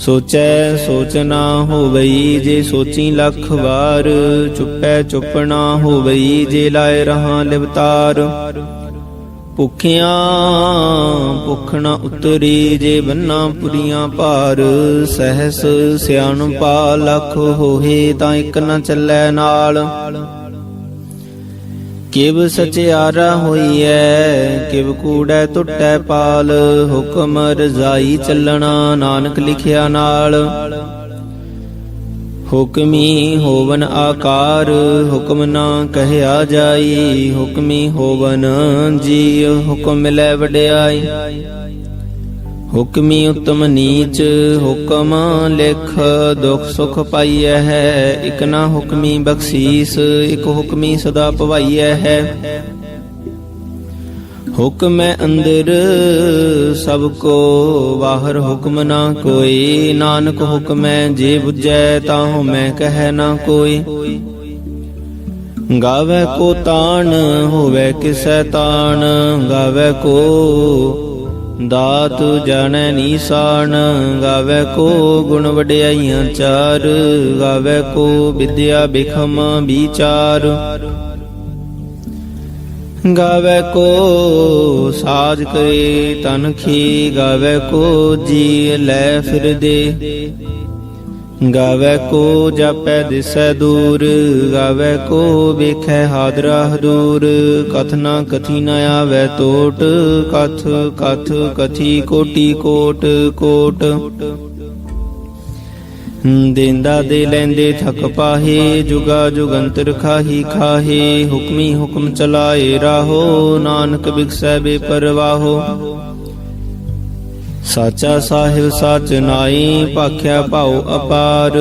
ਸੋਚੈ, ਸੋਚ ਨਾ ਹੋਵਈ ਜੇ ਸੋਚੀ ਲੱਖ ਵਾਰ। ਚੁੱਪੈ, ਚੁੱਪ ਨਾ ਹੋਵਈ ਜੇ ਲਾਇ ਰਹਾ ਲਿਵਤਾਰ। ਭੁਖਿਆਂ, ਭੁਖ ਨਾ ਉਤਰੀ ਜੇ ਬੰਨਾ ਪੁਰੀਆਂ ਭਾਰ। ਸਹਸ ਸਿਆਣਪਾ ਲੱਖ ਹੋਏ ਤਾਂ ਇੱਕ ਨਾ ਚੱਲੈ ਨਾਲ। ਕਿਵ ਸਚਿਆਰਾ ਹੋਈਐ, ਕਿਵ ਕੂੜੈ ਟੁੱਟੈ ਪਾਲ, ਹੁਕਮ ਰਜ਼ਾਈ ਚੱਲਣਾ ਨਾਨਕ ਲਿਖਿਆ ਨਾਲ। ਹੁਕਮੀ ਹੋਵਨ ਆਕਾਰ, ਹੁਕਮ ਨਾ ਕਹਿਆ ਜਾਈ, ਹੁਕਮੀ ਹੋਵਨ ਜੀ ਹੁਕਮ ਲੈ ਵਡਿਆਈ। ਹੁਕਮੀ ਉਤਮ ਨੀਚ ਹੁਕਮ ਲਿਖ, ਦੁਖ ਸੁਖ ਪਾਈਐ ਹੈ, ਇਕ ਨਾ ਹੁਕਮੀ ਬਖਸ਼ੀਸ, ਇਕ ਹੁਕਮੀ ਸਦਾ ਭਵਾਈਐ ਹੈ। ਹੁਕਮੈ ਅੰਦਰ, ਸਭ ਕੋ ਬਾਹਰ ਹੁਕਮ ਨਾ ਕੋਈ, ਨਾਨਕ ਹੁਕਮ ਹੈ ਜੇ 부ਜੈ ਤਾਹੂ ਮੈਂ ਕਹਿ ਨਾ ਕੋਈ। ਗਾਵੇ ਕੋ ਤਾਣ, ਹੋਵੇ ਕਿਸੈ ਤਾਣ, ਗਾਵੇ ਕੋ ਦਾਤ ਜਾਣੈ ਨੀਸਾਨ, ਗਾਵੇ ਕੋ ਗੁਣ ਵਡਿਆਈਆਂ ਚਾਰ, ਗਾਵੇ ਕੋ ਵਿਦਿਆ ਬਿਖਮ ਵਿਚਾਰ। ਗਾਵੇ ਕੋ ਸਾਜ ਕਰੇ ਤਨ ਖੀ, ਗਾਵੇ ਕੋ ਜੀ ਲੈ ਫਿਰਦੇ। ਗਾਵੇ ਕੋ ਜਾਪੈ ਦਿਸੈ ਦੂਰ, ਗਾਵੇ ਕੋ ਵੇਖੈ ਹਾਦਰਾ ਹਦੂਰ ਕਥਨਾ ਕਥੀ ਨ ਆਵੈ ਟੋਟ ਕਥ ਕਥ ਕਥੀ ਕੋਟੀ ਕੋਟ ਕੋਟ। ਦੇਂਦਾ ਦੇ ਲੈਂਦੇ ਥਕ ਪਾਹੇ, ਜੁਗਾ ਜੁਗੰਤਰ ਖਾਹੀ ਖਾਹੇ। ਹੁਕਮੀ ਹੁਕਮ ਚਲਾਏ ਰਾਹੋ, ਨਾਨਕ ਬਿਕਸੈ ਬੇਪਰਵਾਹੋ। ਸਾਚਾ ਸਾਹਿਬ ਸਾਚ ਨਾਈ ਭਾਖਿਆ ਭਾਉ ਅਪਾਰ।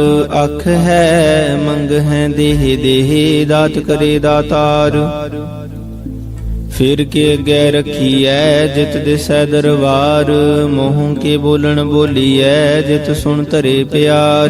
ਅੱਖ ਹੈ, ਮੰਗ ਹੈ, ਦੇਹ ਦੇਹ, ਦਾਤ ਕਰੇ ਦਾਤਾਰ। ਫਿਰ ਕੇ ਅੱਗੇ ਰਖੀਐ, ਜਿਤ ਦਿਸੈ ਦਰਬਾਰ। ਮੋਹ ਕੇ ਬੋਲਣ ਬੋਲੀਐ, ਜਿਤ ਸੁਣ ਧਰੇ ਪਿਆਰ।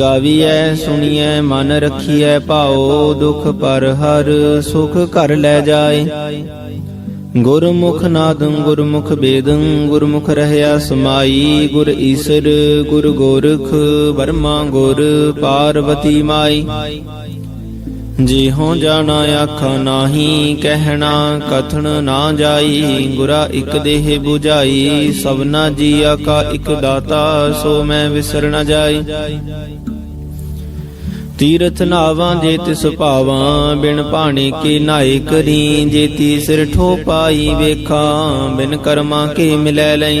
ਗਾਵੀਐ, ਸੁਣੀਐ, ਮਨ ਰਖੀਐ, ਭਾਉ ਦੁਖ ਪਰ ਹਰ ਸੁਖ ਘਰ ਲੈ ਜਾਏ। ਗੁਰਮੁਖ ਨਾਦੰ, ਗੁਰਮੁਖ ਬੇਦੰ, ਗੁਰਮੁਖ ਰਹਿਆ ਸਮਾਈ, ਗੁਰ ਈਸਰ, ਗੁਰ ਗੋਰਖ, ਵਰਮਾ ਗੁਰ, ਪਾਰਵਤੀ ਮਾਈ। ਜਿਹੋ ਜਾਣਾ ਆਖਾ ਨਾਹੀ, ਕਹਿਣਾ ਕਥਨ ਨਾ ਜਾਈ, ਗੁਰਾ ਇੱਕ ਦੇਹ 부ਝਾਈ ਸਭਨਾ ਜੀ ਕਾ ਇਕ ਦਾਤਾ, ਸੋ ਮੈਂ ਵਿਸਰ ਨ ਜਾਈ। ਤੀਰਥ ਨਾਵਾਂ ਜੇ ਤਿਸ ਭਾਵਾਂ, ਬਿਨ ਭਾਣੇ ਕੇ ਨਾਏ ਕਰੀ, ਜੇ ਤੀਸਰ ਠੋ ਪਾਈ ਵੇਖਾਂ, ਬਿਨ ਕਰਮਾਂ ਕੇ ਮਿਲੈ ਲਈ।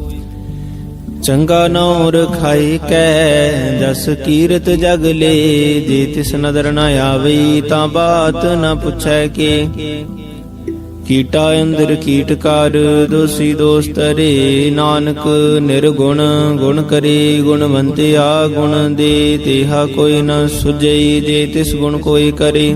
ਚੰਗਾ ਨਉ ਰਖਾਈ ਕੈ, ਜਸ ਕੀਰਤ ਜਗ ਲੇ, ਜੇ ਤਿਸ ਨਦਰ ਨ ਆਵਈ ਤਾਂ ਬਾਤ ਨ ਪੁੱਛੈ ਕੇ। ਕੀਟਾ ਅੰਦਰ ਕੀਟਕਾਰ ਦੋਸੀ ਦੋਸਤ ਰੇ, ਨਾਨਕ ਨਿਰਗੁਣ, ਗੁਣ ਕਰੇ ਗੁਣਵੰਤਿਆ ਗੁਣ ਦੇ, ਤੇਹਾ ਕੋਈ ਨ ਸੁਝਈ, ਜੇ ਤਿਸ ਗੁਣ ਕੋਈ ਕਰੇ।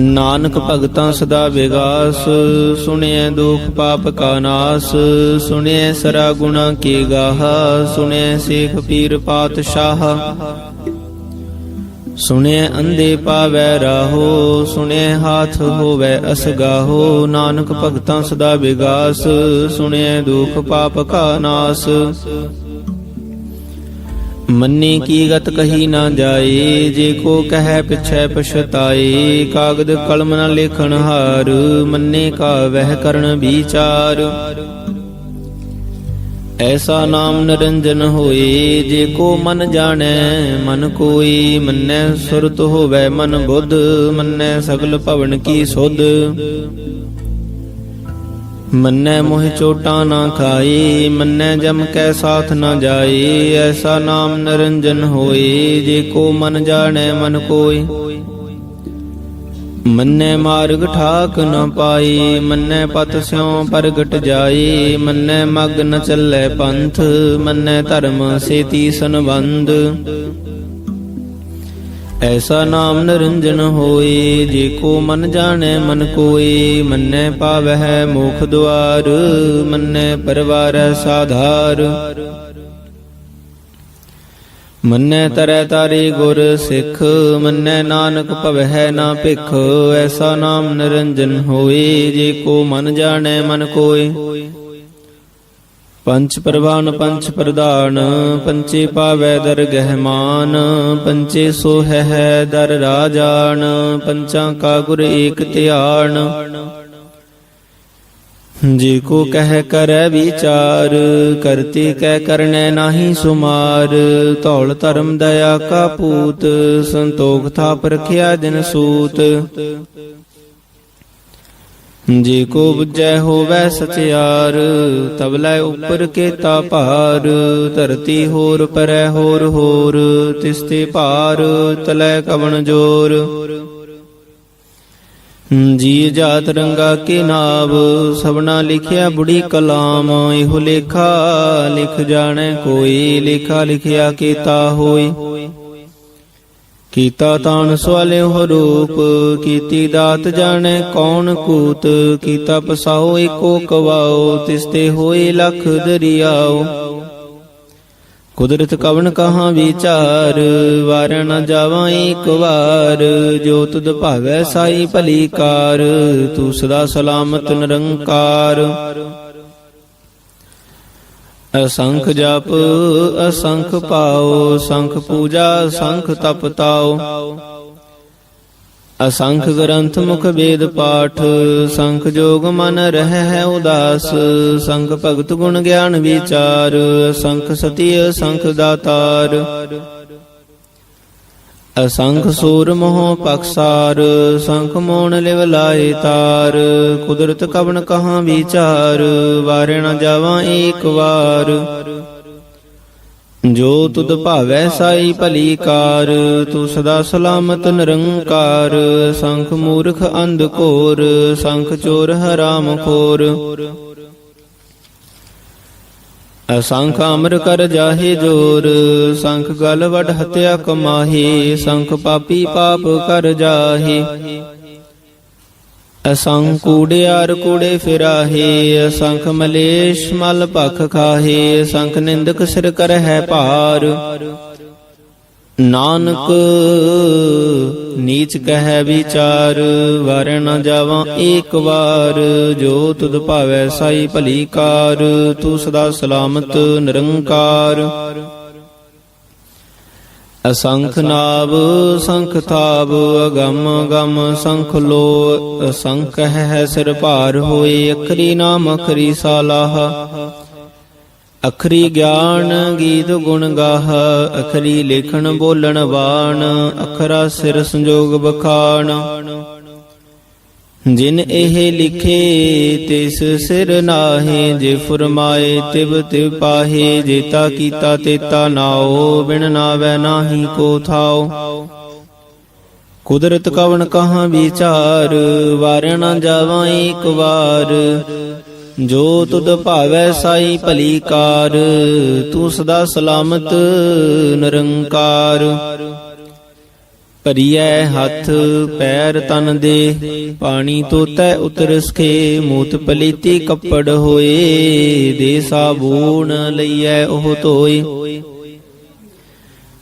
ਨਾਨਕ ਭਗਤਾਂ ਸਦਾ ਵਿਗਾਸ, ਸੁਣਿਐ ਦੁਖ ਪਾਪ ਕਾ ਨਾਸ, ਸੁਣਿਐ ਸਰਾ ਗੁਣਾ ਕੀ ਗਾਹ, ਸੁਣਿਐ ਸੇਖ ਪੀਰ ਪਾਤਸ਼ਾਹ। ਸੁਣਿਐ ਅੰਦੇ ਪਾਵੈ ਰਾਹੋ, ਸੁਣਿਐ ਹਾਥ ਹੋਵੈ ਅਸਗਾਹੋ, ਨਾਨਕ ਭਗਤਾਂ ਸਦਾ ਵਿਗਾਸ, ਸੁਣਿਐ ਦੁਖ ਪਾਪ ਕਾ ਨਾਸ। ਮੰਨੀ ਕੀ ਗਤ ਕਹੀ ਨਾ ਜਾਏ ਜੇ ਕੋ ਕਹੈ ਪਿਛੈ ਪਛਤਾਏ ਕਾਗਦ ਕਲਮ ਨ ਲੇਖਣ ਹਾਰ, ਮੰਨੇ ਕਾ ਵਹਿ ਕਰਨ ਵਿਚਾਰ। ਐਸਾ ਨਾਮ ਨਿਰੰਜਨ ਹੋਏ ਜੇ ਕੋ ਮਨ ਜਾਣੈ, ਮਨ ਕੋਈ ਮੰਨੈ, ਸੁਰਤ ਹੋਵੈ ਮਨ ਬੁੱਧ, ਮੰਨੈ ਸਗਲ ਭਵਨ ਕੀ ਸੁਧ। ਮੰਨੈ ਮੋਹ ਚੋਟਾ ਨਾ ਖਾਈ, ਮੰਨੈ ਜਮ ਕੈ ਸਾਥ ਨਾ ਜਾਈ, ਐਸਾ ਨਾਮ ਨਰੰਜਨ ਹੋਏ ਜੇ ਕੋ ਮਨ ਜਾਣੈ ਮਨ ਕੋਈ। ਮੰਨੈ ਮਾਰਗ ਠਾਕ ਨਾ ਪਾਈ, ਮੰਨੈ ਪਤ ਸਿਉ ਪ੍ਰਗਟ ਜਾਈ, ਮੰਨੈ ਮਗ ਨ ਚੱਲੈ ਪੰਥ, ਮੰਨੈ ਧਰਮ ਸੇਤੀ ਸੰਬੰਧ। ਐਸਾ ਨਾਮ ਨਰੰਜਨ ਹੋਏ ਜੇ ਕੋ ਮਨ ਜਾਣੈ, ਮਨ ਕੋਈ। ਮੰਨੈ ਪਾਵਹਿ ਮੋਖ ਦੁਆਰ, ਮੰਨੈ ਪਰਵਾਰੈ ਸਾਧਾਰ। ਮੰਨੈ ਤਰੈ ਤਾਰੇ ਗੁਰ ਸਿੱਖ, ਮੰਨੈ ਨਾਨਕ ਭਵਹਿ ਨਾ ਭਿਖ। ਐਸਾ ਨਾਮ ਨਿਰੰਜਨ ਹੋਏ ਜੇ ਕੋ ਮਨ ਜਾਣੈ, ਮਨ ਕੋਈ। ਪੰਚ ਪ੍ਰਵਾਨ, ਪੰਚ ਪ੍ਰਧਾਨ ਪੰਚੇ ਪਾਵੈ ਦਰ ਗਹਿਮਾਨ ਪੰਚੇ ਸੋ ਹੈ ਦਰ ਰਾਜਾਨ, ਪੰਚਾਂ ਕਾ ਗੁਰ ਏਕ ਧਿਆਨ। ਜੇ ਕੋ ਕਹਿ ਕਰੈ ਵਿਚਾਰ, ਕਰਤੇ ਕਹਿ ਕਰਨੈ ਨਾਹੀ ਸੁਮਾਰ, ਧੌਲ ਧਰਮ ਦਇਆ ਕਾ ਪੂਤ, ਸੰਤੋਖ ਥਾਪ ਰਖਿਆ ਦਿਨ ਸੂਤ। ਜੇ ਕੋ ਬੁਝੈ ਹੋਵੈ ਸਚਿਆਰ ਤਬਲੇ ਉਪਰ ਕੇਤਾ ਭਾਰ। ਧਰਤੀ ਹੋਰ ਪਰੈ ਹੋਰ ਹੋਰ, ਤਿਸਤੇ ਭਾਰ ਤਲੈ ਕਵਣ ਜੋਰ। ਜੀ ਜਾਤ ਰੰਗਾ ਕੇ ਨਾਵ, ਸਭਨਾ ਲਿਖਿਆ ਬੁੜੀ ਕਲਾਮ। ਇਹੋ ਲੇਖਾ ਲਿਖ ਜਾਣੈ ਕੋਈ, ਲੇਖਾ ਲਿਖਿਆ ਕੀਤਾ ਹੋਈ। ਕੀਤਾ ਤਾਣ ਸਵਾਲਿਓ ਰੂਪ, ਕੀਤੀ ਦਾਤ ਜਾਣੈ ਕੌਣ ਕੂਤ, ਕੀਤਾ ਪਸਾਓ ਏਕੋ ਕਵਾਓ ਤਿਸ ਤੇ ਹੋਏ ਲਖ ਦਰਿਆਓ ਕੁਦਰਤ ਕਵਨ ਕਹਾਂ ਵਿਚਾਰ ਵਾਰ ਨ ਜਾਵਾਂ ਏਕ ਵਾਰ, ਜੋ ਤੁਧ ਭਾਵੈ ਸਾਈ ਭਲੀ ਕਾਰ, ਤੂੰ ਸਦਾ ਸਲਾਮਤ ਨਿਰੰਕਾਰ। ਅਸੰਖ ਜਪ, ਅਸੰਖ ਪਾਓ, ਸੰਖ ਪੂਜਾ, ਸੰਖ ਤਪ ਤਾਓ। ਅਸੰਖ ਗ੍ਰੰਥ ਮੁਖ ਵੇਦ ਪਾਠ, ਸੰਖ ਜੋਗ ਮਨ ਰਹਿ ਹੈ ਉਦਾਸ, ਸੰਖ ਭਗਤ ਗੁਣ ਗਿਆਨ ਵਿਚਾਰ, ਸੰਖ ਸਤੀ ਸੰਖ ਦਾਤਾਰ। ਅਸੰਖ ਸੂਰ ਮੋਹ ਪਕਸਾਰ ਸੰਖ ਮੋਣ ਲਿਵ ਲਾਏ ਤਾਰ। ਕੁਦਰਤ ਕਵਨ ਕਹਾਂ ਵਿਚਾਰ, ਵਾਰੇ ਨ ਜਾਵਾਂ ਏਕ ਵਾਰ। ਜੋ ਤੁਧ ਭਾਵੈ ਸਾਈ ਭਲੀ ਕਾਰ, ਤੂੰ ਸਦਾ ਸਲਾਮਤ ਨਿਰੰਕਾਰ। ਸੰਖ ਮੂਰਖ ਅੰਧ ਕੋਰ, ਸੰਖ ਚੋਰ ਹਰਾਮ ਖੋਰ। ਅਸੰਖ ਅਮਰ ਕਰ ਜਾਹੇ ਜੋਰ, ਸੰਖ ਗਲ ਵਡ ਹਤਿਆ ਕਮਾਹੀ, ਸੰਖ ਪਾਪੀ ਪਾਪ ਕਰ ਜਾਹੇ। ਅਸੰਖ ਕੂੜਿਆਰ ਕੂੜੇ ਫਿਰਾਹੇ, ਅਸੰਖ ਮਲੇਸ਼ ਮਲ ਭਖ ਖਾਹੇ, ਅਸੰਖ ਨਿੰਦਕ ਸਿਰ ਕਰ ਹੈ ਭਾਰ। ਨਾਨਕ, ਨੀਚ ਕਹਿ ਵਿਚਾਰ, ਵਰ ਨ ਜਾਵਾਂ ਏਕ ਵਾਰ। ਜੋ ਤੁਧ ਭਾਵੈ ਸਾਈ ਭਲੀ ਕਾਰ, ਤੂੰ ਸਦਾ ਸਲਾਮਤ ਨਿਰੰਕਾਰ। ਅਸੰਖ ਨਾਭ ਸੰਖ ਥਾਬ ਅਗੰਮ ਗਮ ਸੰਖ ਲੋ। ਅਸੰਖ ਹੈ ਸਿਰ ਭਾਰ ਹੋਏ, ਅਖਰੀ ਨਾਮ ਅਖਰੀ ਸਾਲਾਹ। ਅਖਰੀ ਗਿਆਨ ਗੀਤ ਗੁਣ ਗਾਹ, ਅਖਰੀ ਲੇਖਣ ਬੋਲਣ ਬਾਣ, ਅਖਰਾ ਸਿਰ ਸੰਜੋਗ ਬਖਾਣ। ਜਿਨ ਇਹ ਲਿਖੇ, ਤਿਸ ਸਿਰ ਨਾਹੀ, ਜੇ ਫਰਮਾਏ ਤਿਬ ਤਿਵ ਪਾਹੇ ਜੇਤਾ ਕੀਤਾ ਤੇਤਾ ਨਾਓ ਬਿਨ ਨਾਵੈ ਨਾਹੀ ਕੋ ਥਾਓ ਕੁਦਰਤ ਕਵਣ ਕਹਾਂ ਵਿਚਾਰ ਵਾਰ ਜਾਵਾਂ ਇੱਕ ਵਾਰ। ਜੋ ਤੁਧ ਭਾਵੈ ਸਾਈ ਭਲੀ ਕਾਰ ਤੂੰ ਸਦਾ ਸਲਾਮਤ ਨਿਰੰਕਾਰ। ਭਰੀਐ ਹੱਥ ਪੈਰ ਤਨ ਦੇ ਪਾਣੀ ਤੋਤੈ ਉਤਰ ਸਖੇ ਮੂਤ ਪਲੀਤੀ ਕੱਪੜ ਹੋਏ ਦੇ ਸਾਬੂਨ ਲਈਐ ਉਹ ਧੋਏ।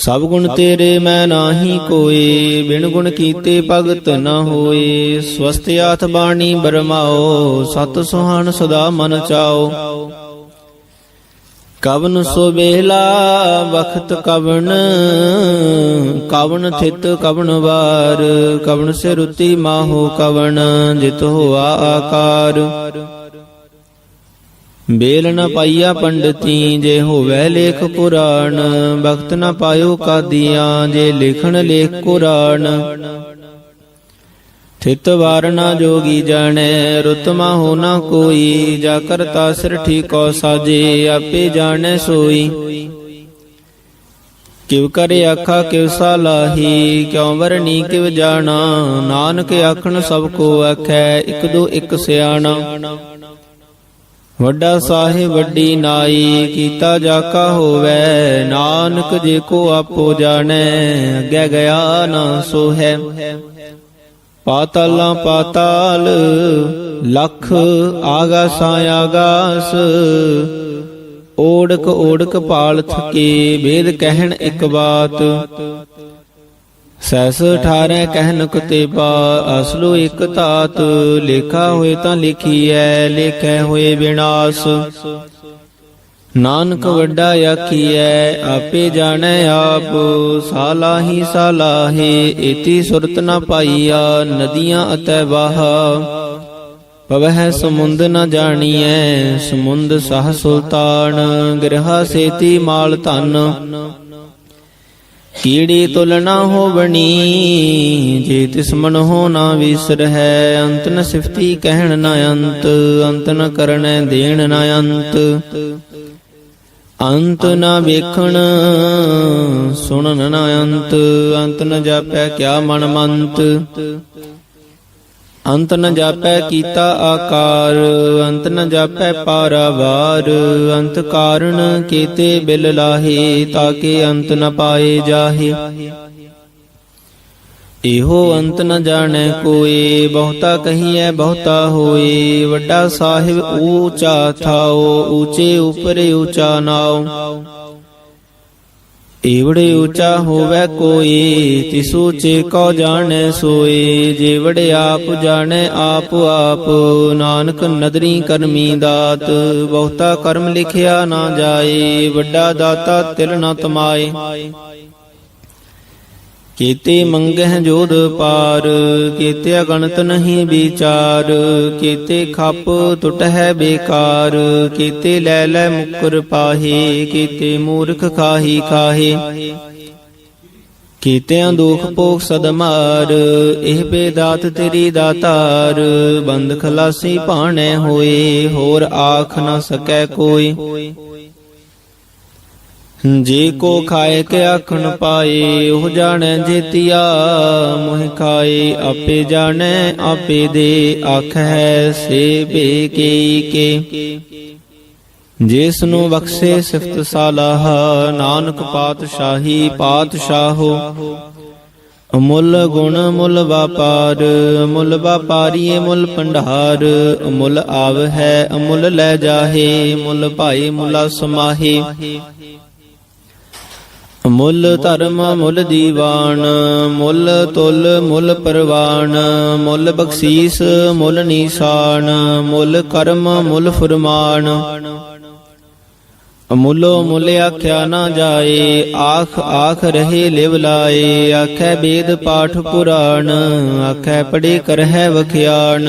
ਸਭ ਗੁਣ ਤੇਰੇ ਮੈਂ ਨਾਹੀ ਕੋਏ, ਬਿਨ ਗੁਣ ਕੀਤੇ ਭਗਤ ਨਾ ਹੋਏ। ਸਵਸਤ ਆਥ ਬਾਣੀ ਬਰਮਾਓ, ਸਤ ਸੁਹਾਣ ਸਦਾ ਮਨ ਚਾਓ। ਕਵਨ ਸੋ ਬੇਲਾ ਵਖਤ ਕਵਨ ਕਵਨ ਥਿਤ ਕਵਨ ਵਾਰ। ਕਵਨ ਸੇ ਰੁਤੀ ਮਾਹੋ ਕਵਨ, ਜਿਤ ਹੋਆ ਆਕਾਰ। ਬੇਲ ਨ ਪਾਈਆ ਪੰਡਤੀ, ਜੇ ਹੋਵੇ ਲੇਖ ਪੁਰਾਣ ਭਗਤ ਨ ਪਾਇਓ ਕਾਦੀਆਂ, ਜੇ ਲਿਖਣ ਲੇਖ ਕੁਰਾਨ। ਥਿਤ ਵਾਰਨਾ ਜੋਗੀ ਜਾਣੈ ਰੁਤਮਾ ਹੋ ਨਾ ਕੋਈ, ਜਾ ਕਰਤਾ ਸਿਰ ਠੀਕੋ ਸਾਜੇ, ਆਪੇ ਜਾਣੈ ਸੋਈ। ਕਿਵ ਕਰੇ ਆਖਾ ਕਿਵ ਸਾਲਾਹੀ, ਕਿਉ ਵਰਨੀ ਕਿਵ ਜਾਣਾ, ਨਾਨਕ ਆਖਣ ਸਭ ਕੋ ਆਖੈ, ਇਕ ਦੋ ਇਕ ਸਿਆਣਾ। ਵੱਡਾ ਸਾਹਿਬ ਵੱਡੀ ਨਾਈ, ਕੀਤਾ ਜਾ ਹੋਵੇ। ਨਾਨਕ ਜੇ ਕੋ ਆਪੋ ਜਾਣੈ, ਅੱਗੇ ਗਿਆ ਨਾ ਸੋ ਪਾਤਾਲਾਂ ਪਾਤਾਲ, ਲਖ ਆਗਾਸਾਂ ਆਗਾਸ। ਓੜਕ ਓੜਕ ਪਾਲ ਥਕੇ, ਵੇਦ ਕਹਿਣ ਇੱਕ ਬਾਤ। ਸੈਸ 18 ਕਹਿਨ ਕੁਤੇ ਪਾ ਅਸਲੋ ਇੱਕ ਧਾਤ। ਲੇਖਾ ਹੋਏ ਤਾਂ ਲਿਖੀਐ, ਲੇਖੈ ਹੋਏ ਵਿਨਾਸ਼ ਨਾਨਕ ਵੱਡਾ ਆਖੀਐ, ਆਪੇ ਜਾਣੈ ਆਪ। ਸਾਲਾਹੀ ਸਾਲਾਹੇ ਏਤੀ ਸੁਰਤ ਨ ਪਾਈਆ, ਨਦੀਆਂ ਅਤੈ ਵਾਹਾ। ਪਵਹਿ ਸਮੁੰਦ ਨ ਜਾਣੀਐ, ਸਮੁੰਦ ਸਹ ਸੁਲਤਾਨ। ਗ੍ਰਹਾ ਸੇਤੀ ਮਾਲ ਧਨ। ਕੀੜੀ ਤੁਲਨਾ ਹੋਵਣੀ, ਜੇ ਤਿਸ ਮਨ ਹੋ ਨਾ ਵਿਸਰ ਹੈ ਅੰਤ ਨ ਸਿਫਤੀ ਕਹਿਣ ਨਾ ਅੰਤ ਅੰਤ ਨ ਕਰਨੈ ਦੇਣ ਨਾ ਅੰਤ। ਅੰਤ ਨ ਵੇਖਣ, ਸੁਣਨ ਨਾ ਅੰਤ ਅੰਤ ਨ ਜਾਪੈ ਕਿਆ ਮਨ ਮੰਤ। ਅੰਤ ਨ ਜਾਪੈ ਕੀਤਾ ਆਕਾਰ, ਅੰਤ ਨ ਜਾਪੈ ਪਾਰਾਵਾਰ, ਅੰਤ ਕਾਰਣ ਕੀਤੇ ਬਿਲ ਲਾਹੇ ਤਾਕੇ ਅੰਤ ਨ ਪਾਏ ਜਾਹੇ। ਇਹੋ ਅੰਤ ਨ ਜਾਣੈ ਕੋਏ, ਬਹੁਤਾ ਕਹੀਐ ਬਹੁਤਾ ਹੋਏ, ਵੱਡਾ ਸਾਹਿਬ ਊਚਾ ਥਾਓ, ਊਚੇ ਉਪਰੇ ਊਚਾ ਨਾਉ। ਏਵੜੇ ਊਚਾ ਹੋਵੇ ਕੋਈ, ਤਿਸ ਚੇ ਕੋ ਜਾਣੈ ਸੋਏ। ਜੇਵੜੇ ਆਪ ਜਾਣੈ, ਆਪ ਆਪ, ਨਾਨਕ ਨਦਰੀ ਕਰਮੀ ਦਾਤ। ਬਹੁਤਾ ਕਰਮ ਲਿਖਿਆ ਨਾ ਜਾਏ, ਵੱਡਾ ਦਾਤਾ ਤਿਲ ਨਾ ਤਮਾਏ। ਕੀਤੇ ਮੰਗਹਿ ਜੋਧ ਪਾਰ, ਕੀਤੇ ਅਗਣਤ ਨਹੀਂ ਵਿਚਾਰ, ਕੀਤੇ ਖੱਪ ਟੁਟਹਿ ਬੇਕਾਰ, ਕੀਤੇ ਲੈ ਲੈ ਮੁਕਰ ਪਾਹੇ, ਕੀਤੇ ਮੂਰਖ ਖਾਹੀ ਖਾਹੇ। ਕੀਤਿਆਂ ਦੁਖ ਭੋਗ ਸਦਮਾਰ, ਇਹ ਬੇਦਾਤ ਤੇਰੀ ਦਾਤਾਰ ਬੰਦ ਖਲਾਸੀ ਭਾਣੈ ਹੋਏ, ਹੋਰ ਆਖ ਨਾ ਸਕੈ ਕੋਈ। ਜੇ ਕੋ ਖਾਏ ਕੇ ਆਖਣ ਪਾਏ, ਉਹ ਜਾਣੈ ਜੇਤੀਆ, ਮੋਹਿ ਖਾਏ, ਆਪੇ ਜਾਣੈ, ਆਪੇ ਦੇ ਆਖੈ ਸੇ ਬੇ ਕੇ ਜਿਸ ਨੂੰ ਬਖਸ਼ੇ ਸਿਫਤ ਸਾਲਾਹ, ਨਾਨਕ ਪਾਤਸ਼ਾਹੀ ਪਾਤਸ਼ਾਹੋ। ਅਮੁੱਲ ਗੁਣ ਮੁੱਲ ਵਾਪਾਰ ਮੁੱਲ ਵਾਪਾਰੀਏ ਮੁੱਲ ਭੰਡਾਰ, ਅਮੁੱਲ ਆਵ ਹੈ ਅਮੁੱਲ ਲੈ ਜਾਹੇ ਮੁੱਲ ਭਾਈ ਮੁਲਾ ਸਮਾਹੇ। ਮੁੱਲ ਧਰਮ, ਮੁੱਲ ਦੀਵਾਨ, ਮੁੱਲ ਤੁਲ, ਮੁੱਲ ਪਰਵਾਨ, ਮੁੱਲ ਬਖਸ਼ੀਸ, ਮੁੱਲ ਨੀਸਾਨ, ਮੁੱਲ ਕਰਮ, ਮੁੱਲ ਫਰਮਾਨ। ਮੁੱਲੋ ਮੁੱਲ ਆਖਿਆ ਨਾ ਜਾਏ, ਆਖ ਆਖ ਰਹੇ ਲਿਵ ਲਾਏ, ਆਖੈ ਵੇਦ ਪਾਠ ਪੁਰਾਣ, ਆਖੈ ਪੜੇ ਕਰਹਿ ਵਖਿਆਣ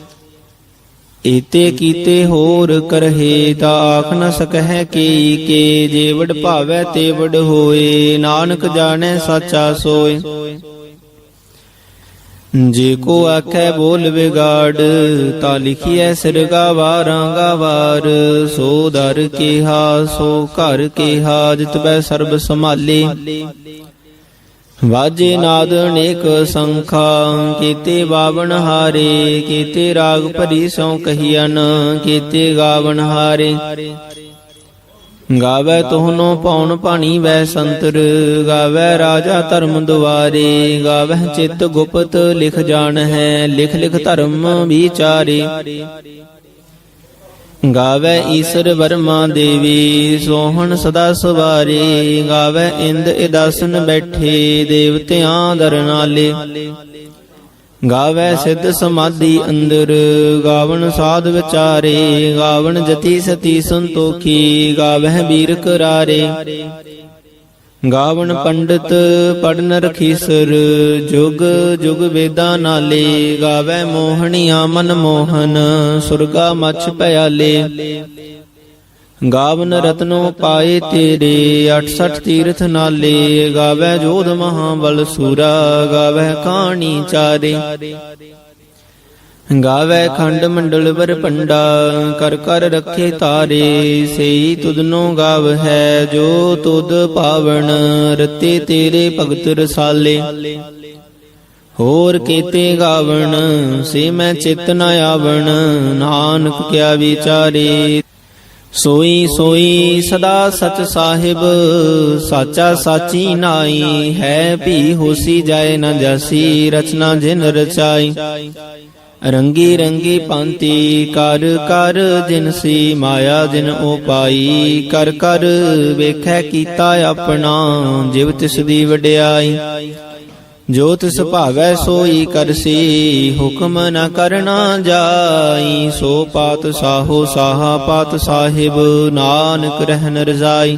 ਈਤੇ ਕੀਤੇ ਹੋਰ ਕਰਹੇ ਤਾ ਆਖ ਨ ਸਕਹਿ ਕੀ ਕੇ, ਜੇ ਭਾਵੈ ਤੇ ਹੋਏ, ਨਾਨਕ ਜਾਣੈ ਸਾਚਾ ਸੋਏ। ਜੇ ਕੋ ਆਖੈ ਬੋਲ ਵਿਗਾੜ, ਤਾ ਲਿਖੀਐ ਸਿਰ ਗਾਵਾਰਾਂ ਗਾਵਾਰ। ਸੋ ਦਰ ਕਿਹਾ, ਸੋ ਘਰ ਕਿਹਾ, ਜਿਤ ਬੈ ਸਰਬ ਸੰਭਾਲੇ। ਵਾਜੇ ਨਾਦ ਅਨੇਕ ਸੰਖਾ, ਕੀਤੇ ਬਾਵਨ ਹਾਰੇ, ਕੀਤੇ ਰਾਗ ਭਰੀ ਸੋ ਕਹੀਨ ਕੀਤੇ ਗਾਵਨ ਹਾਰੇ। ਗਾਵੇ ਤੋਹਨੋ ਪੌਣ ਪਾਣੀ ਵੈ ਸੰਤਰ, ਗਾਵੇ ਰਾਜਾ ਧਰਮ ਦੁਆਰੇ, ਗਾਵੇ ਚਿਤ ਗੁਪਤ ਲਿਖ ਜਾਣ ਹੈ ਲਿਖ ਲਿਖ ਧਰਮ ਵਿਚਾਰੇ। ਗਾਵੇ ਈਸ਼ਰ ਵਰਮਾ ਦੇਵੀ ਸੋਹਣ ਸਦਾ ਸਵਾਰੇ ਗਾਵੇ ਇੰਦ ਇਦਾਸਨ ਬੈਠੇ ਦੇਵਤਿਆਂ ਦਰ ਨਾਲੇ। ਗਾਵੇ ਸਿੱਧ ਸਮਾਧੀ ਅੰਦਰ ਗਾਵਣ ਸਾਧ ਵਿਚਾਰੇ ਗਾਵਣ ਜਤੀ ਸਤੀ ਸੰਤੋਖੀ ਗਾਵਹਿ ਵੀਰ ਕਰਾਰੇ। ਗਾਵਣ ਪੰਡਤ ਪੜਨ ਰਖੀਸਰ ਜੁਗ ਜੁਗ ਵੇਦਾਂ ਨਾਲੇ, ਗਾਵੇ ਮੋਹਣੀਆਂ ਮਨ ਮੋਹਨ, ਸੁਰਗਾ ਮਛ ਪਿਆਲੇ। ਗਾਵਨ ਰਤਨੋ ਪਾਏ ਤੇਰੇ 68 ਤੀਰਥ ਨਾਲੇ, ਗਾਵੇ ਜੋਧ ਮਹਾਬਲ ਸੂਰਾ, ਗਾਵੇ ਕਾਣੀ ਚਾਰੇ। ਗਾਵੇ ਖੰਡ ਮੰਡਲ ਵਰ ਪੰਡਾ ਕਰ ਕਰ ਰੱਖੇ ਤਾਰੇ, ਸਈ ਤੁਧਨੋ ਗਾਵ ਹੈ, ਜੋ ਤੁਧ ਪਾਵਨ ਰਤੇ ਤੇਰੇ ਭਗਤ ਰਸਾਲੇ। ਹੋਰ ਕੀਤੇ ਗਾਵਣ, ਸੇ ਮੈਂ ਚਿਤ ਨ ਆਵਣ, ਨਾਨਕ ਕਿਆ ਵਿਚਾਰੇ। ਸੋਈ ਸੋਈ ਸਦਾ ਸਚ ਸਾਹਿਬ, ਸਾਚਾ ਸਾਚੀ ਨਾਈ, ਹੈ ਭੀ ਹੋਸੀ ਜਾਏ ਨ ਜਾਸੀ, ਰਚਨਾ ਜਿਨ ਰਚਾਈ। ਰੰਗੀ ਰੰਗੀ ਪਾਂਤੀ ਕਰ ਕਰ ਜਿਨਸੀ ਮਾਇਆ, ਜਿਨ ਉਪਾਈ ਕਰ ਕਰ ਵੇਖੈ ਕੀਤਾ ਆਪਣਾ, ਜਿਵ ਤਿਸ ਦੀ ਵਡਿਆਈ। ਜੋ ਤਿਸ ਭਾਵੈ ਸੋਈ ਕਰਸੀ ਹੁਕਮ ਨ ਕਰਨਾ ਜਾਈ। ਸੋ ਪਾਤ ਸਾਹੋ ਸਾਹਾ ਪਾਤ ਸਾਹਿਬ, ਨਾਨਕ ਰਹਿਨ ਰਜ਼ਾਈ।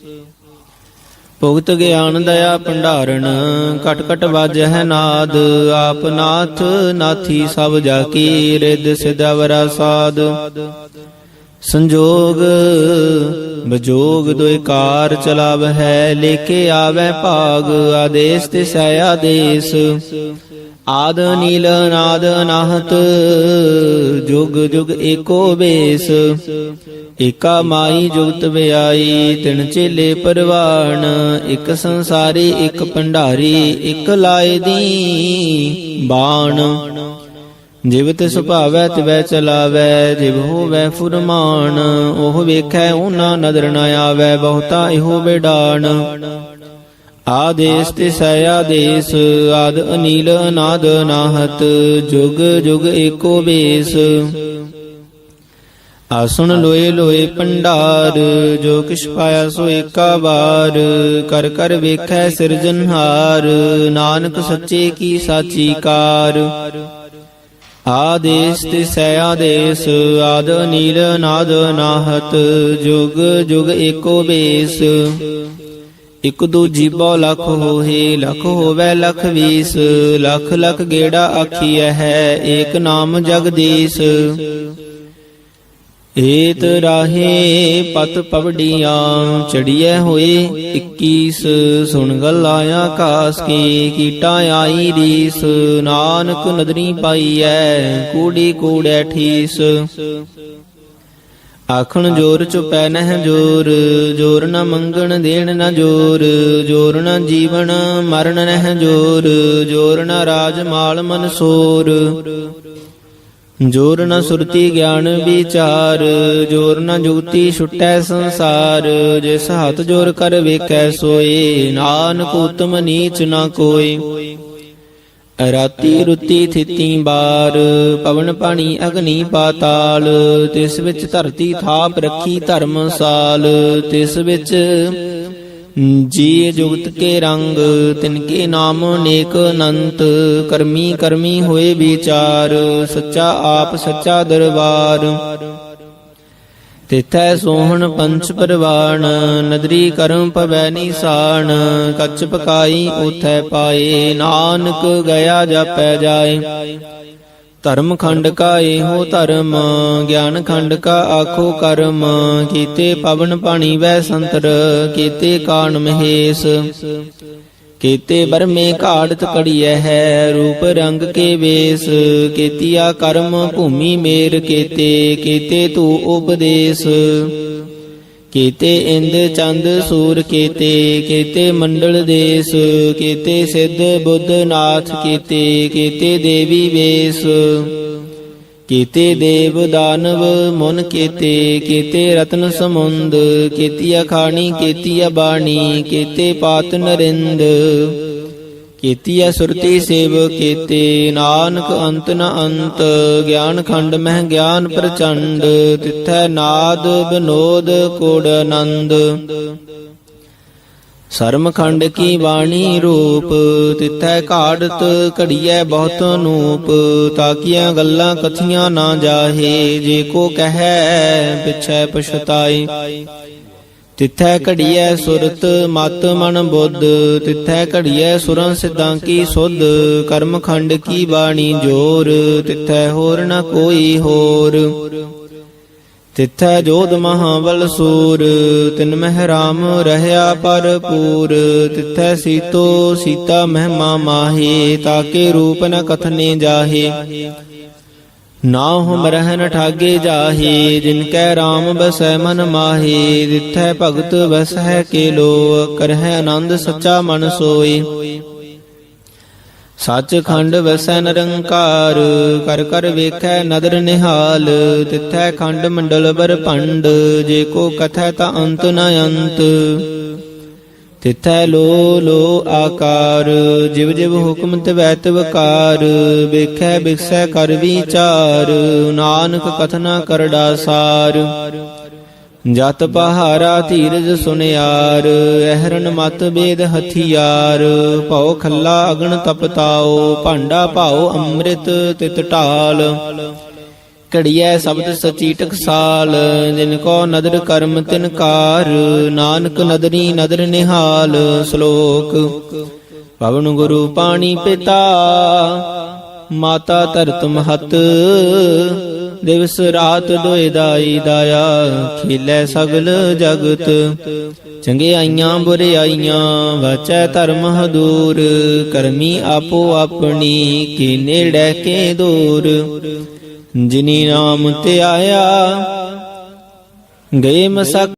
ਭੁਗਤ ਗਿਆਨ ਦਇਆ ਭੰਡਾਰਨ ਕਟ ਕਟ ਵਾਜਹਿ ਨਾਦ, ਆਪ ਨਾਥ ਨਾਥੀ ਸਭ ਜਾ ਕੀ ਰਿਦ ਸਿਦਵਰਾ ਸਾਧ ਸੰਜੋਗ, ਬਜੋਗ ਦੁਇ ਕਾਰ ਚਲਾਵ ਹੈ ਲੇਕੇ ਆਵੈ ਭਾਗ, ਆਦੇਸ ਤੇ ਸਹਿ ਆਦੇਸ। ਆਦ ਨੀਲ ਨਾਦ ਅਨਾਹਤ ਜੁਗ ਜੁਗ ਏਕੋ ਬੇਸ। ਏਕਾ ਮਾਈ ਜੁਗਤ ਵਿਆਈ, ਤਿਨ ਚੇਲੇ ਪਰਵਾਨ ਇਕ ਸੰਸਾਰੀ, ਇੱਕ ਭੰਡਾਰੀ, ਇਕ ਲਾਏ ਦੀ ਬਾਣ। ਜਿਵ ਤਿਸ ਭਾਵੈ, ਤਿਵੈ ਚਲਾਵੈ, ਜਿਵ ਹੋਵੈ ਫੁਰਮਾਨ। ਉਹ ਵੇਖੈ, ਉਹਨਾਂ ਨਦਰ ਨ ਆਵੈ, ਬਹੁਤਾ ਇਹੋ ਬਿਡਾਨ ਆਦੇਸ ਤਿਸੈ ਆਦੇਸ ਆਦ ਅਨੀਲ ਅਨਾਦ ਅਨਾਹਤ ਜੁਗ ਜੁਗ ਏਕੋ ਬੇਸ। ਆਸਣ ਲੋਏ ਲੋਏ ਭੰਡਾਰ ਜੋ ਕਿਛ ਪਾਇਆ ਸੋ ਏਕਾ ਵਾਰ। ਕਰ ਕਰ ਵੇਖੈ ਸਿਰਜਨਹਾਰ ਨਾਨਕ ਸੱਚੇ ਕੀ ਸਾਚੀ ਕਾਰ। ਆਦੇਸ ਤੇ ਸੈ ਆਦੇਸ ਆਦ ਨੀਲ ਨਾਦ ਨਾਹਤ ਜੁਗ ਜੁਗ ਏਕੋ ਬੇਸ। ਇਕ ਦੂਜੀ ਬੋ ਲਖ ਹੋਏ ਲਖ ਹੋਵੇ ਲਖ ਵੀਸ, ਲਖ ਲਖ ਗੇੜਾ ਆਖੀਐ ਹੈ, ਏਕ ਨਾਮ ਜਗਦੀਸ਼। ਏਤ ਰਾਹੇ ਪਤ ਪਵੜੀਆਂ ਚੜੀਐ ਹੋਏ 21 ਸੁਣ ਗੱਲਾਂ ਆਕਾਸ ਕੀ, ਕੀਟਾ ਆਈ ਰੀਸ, ਨਾਨਕ ਨਦਰੀ ਪਾਈਐ, ਕੂੜੀ ਕੂੜੈ ਠੀਸ। ਆਖਣ ਜੋਰ ਚੁਪੈ ਨਹਿ ਜੋਰ ਜੋਰ ਨ ਮੰਗਣ ਦੇਣ ਨ ਜੋਰ ਜੋਰ ਨ ਜੀਵਨ ਮਰਨ ਨਹਿ ਜੋਰ ਜੋਰ ਨ ਰਾਜ ਮਾਲ ਮਨ ਸੋਰ। ਜੋਰ ਨ ਸੁਰਤੀ ਗਿਆਨ ਵਿਚਾਰ, ਜੋਰ ਨ ਜੁਗਤੀ ਛੁਟੈ ਸੰਸਾਰ। ਜਿਸ ਹੱਥ ਜੋਰ ਕਰ ਵੇਖੈ ਸੋਏ, ਨਾਨਕ ਉਤਮ ਨੀਚ ਨ ਕੋਈ ਰਾਤੀ ਰੁੱਤੀ ਥਿਤੀ ਬਾਰ, ਪਵਨ ਪਾਣੀ ਅਗਨੀ ਪਾਤਾਲ, ਤਿਸ ਵਿੱਚ ਧਰਤੀ ਥਾਪ ਰੱਖੀ ਧਰਮ ਸਾਲ, ਤਿਸ ਵਿੱਚ ਜੀ ਜੁਗਤ ਕੇ ਰੰਗ, ਤਿਨ ਕੇ ਨਾਮ ਨੇਕ ਅਨੰਤ, ਕਰਮੀ ਕਰਮੀ ਹੋਏ ਵਿਚਾਰ, ਸੱਚਾ ਆਪ ਸੱਚਾ ਦਰਬਾਰ। ਤਿਥੈ ਸੋਹਣ ਪੰਚ ਪਰਵਾਣ, ਨਦਰੀ ਕਰਮ ਪਵੈ ਨਿਸ਼ਾਨ ਕੱਚ ਪਕਾਈ ਉਥੈ ਪਾਏ, ਨਾਨਕ ਗਿਆ ਜਾਪੈ ਜਾਏ। ਧਰਮ ਖੰਡ ਕਾ ਇਹੋ ਧਰਮ, ਗਿਆਨ ਖੰਡ ਕਾ ਆਖੋ ਕਰਮ, ਕੀਤੇ ਪਵਨ ਪਾਣੀ ਵੈ ਸੰਤਰ, ਕੀਤੇ ਕਾਣ ਮਹੇਸ਼। ਕੀਤੇ ਬਰਮੇ ਘਾੜਤ ਕੜੀਐ ਹੈ, ਰੂਪ ਰੰਗ ਕੇ ਵੇਸ। ਕੀਤੀਆ ਕਰਮ ਭੂਮੀ ਮੇਰ ਕੀਤੇ ਕੀਤੇ ਤੂ ਉਪਦੇਸ਼। ਕੀਤੇ ਇੰਦ ਚੰਦ ਸੂਰ ਕੀਤੇ ਕੀਤੇ ਮੰਡਲ ਦੇਸ। ਕੀਤੇ ਸਿੱਧ ਬੁੱਧ ਨਾਥ ਕੀਤੇ ਕੀਤੇ ਦੇਵੀ ਵੇਸ। ਕੀਤੇ ਦੇਵ ਦਾਨਵ, ਮਨ ਕੀਤੇ ਕੀਤੇ ਰਤਨ ਸਮੁੰਦ ਕੀਤੀ ਅਖਾਣੀ ਕੀਤੀ ਬਾਣੀ, ਕੀਤੇ ਪਾਤ ਨਰਿੰਦ। ਕੀਤੀ ਸੁਰਤੀ ਸੇਵ ਕੀਤੇ, ਨਾਨਕ ਅੰਤ ਨ ਅੰਤ, ਗਿਆਨ ਖੰਡ ਮਹਿ ਗਿਆਨ ਪ੍ਰਚੰਡ, ਤਿਥੈ ਨਾਦ ਬਿਨੋਦ ਕੋੜ ਆਨੰਦ। ਸਰਮਖੰਡ ਕੀ ਬਾਣੀ ਰੂਪ, ਤਿਥੈ ਘਾੜਤ ਘੜੀਐ ਬਹੁਤ ਨੂਪ, ਤਾਕੀਆਂ ਗੱਲਾਂ ਕਥੀਆਂ ਨਾ ਜਾਹੇ, ਜੇ ਕੋ ਕਹੈ ਪਿਛੈ ਪਛਤਾਈ ਤਿਥੈ ਘੜੀਐ ਸੁਰਤ, ਮਤ ਮਨ ਬੁੱਧ, ਤਿਥੈ ਘੜੀਐ ਸੁਰਾਂ ਸਿੱਧਾਂ ਕੀ ਸੁਧ, ਕਰਮ ਖੰਡ ਕੀ ਬਾਣੀ ਜੋਰ, ਤਿਥੈ ਹੋਰ ਨ ਕੋਈ ਹੋਰ। ਤਿਥੈ ਜੋਧ ਮਹਾਬਲ ਸੂਰ, ਤਿਨ ਮਹਿ ਰਾਮ ਰਹਿਆ ਪਰਪੂਰ ਤਿਥੈ ਸੀਤੋ ਸੀਤਾ ਮਹਿਮਾ ਮਾਹੀ, ਤਾਕੇ ਰੂਪ ਨ ਕਥਨੇ ਜਾਹੇ। ਨਾ ਹਮ ਰਹਿਨ ਠਾਗੇ ਜਾਹੇ, ਜਿਨ ਕੈ RAM ਬਸੈ ਮਨ ਮਾਹੀ ਦਿਥੈ ਭਗਤ ਵਸੈ ਕੇ ਲੋ ਕਰਹਿ ਆਨੰਦ ਸੱਚਾ ਮਨ ਸੋਈ। ਸੱਚ ਖੰਡ ਵਸੈ ਨਿਰੰਕਾਰ, ਕਰ ਕਰ ਵੇਖੈ ਨਦਰ ਨਿਹਾਲ, ਤਿਥੈ ਖੰਡ ਮੰਡਲ ਬਰ ਭੰਡ ਜੇ ਕੋ ਕਥੈ ਤਾ ਅੰਤ ਨ ਅੰਤ। ਤਿਥੈ ਲੋ ਲੋ ਆਕਾਰ, ਜਿਵ ਜਿਵ ਹੁਕਮ ਤਿਵੈ ਤਿਵਕਾਰ ਵੇਖੈ ਬਿਖਸੈ ਕਰ ਵਿਚਾਰ, ਨਾਨਕ ਕਥਨਾ ਕਰੜਾ ਸਾਰ। ਜਤ ਪਹਾਰਾ ਧੀਰਜ ਸੁਨਿਆਰ ਅਹਰਨ ਮਤ ਬੇਦ ਹਥਿਆਰ। ਭਉ ਖੱਲਾ ਅਗਣ ਤਪਤਾਓ, ਭਾਂਡਾ ਭਾਉ ਅੰਮ੍ਰਿਤ ਤਿਤ ਢਾਲ। ਘੜੀਐ ਸ਼ਬਦ ਸਚੀ ਟਕਸਾਲ, ਜਿਨ ਕੋ ਨਦਰ ਕਰਮ ਤਿਨ ਕਾਰ। ਨਾਨਕ ਨਦਰੀ ਨਦਰ ਨਿਹਾਲ, ਸ਼ਲੋਕ। ਪਵਨ ਗੁਰੂ ਪਾਣੀ ਪਿਤਾ ਮਾਤਾ ਧਰਤ ਮਹਤ, ਦਿਵਸ ਰਾਤ ਦੋਇ ਦਾਈ ਦਾਇਆ, ਖੇਲੇ ਸਗਲ ਜਗਤ। ਚੰਗਿਆਈਆਂ ਬੁਰਿਆਈਆਂ ਵਚੈ ਧਰਮ ਹਦੂਰ, ਕਰਮੀ ਆਪੋ ਆਪਣੀ, ਕੀ ਨੇੜੇ ਕੇ ਦੂਰ। ਜਿਨੀ ਨਾਮ ਤੇ ਆਇਆ, ਗਏ ਮਸਕ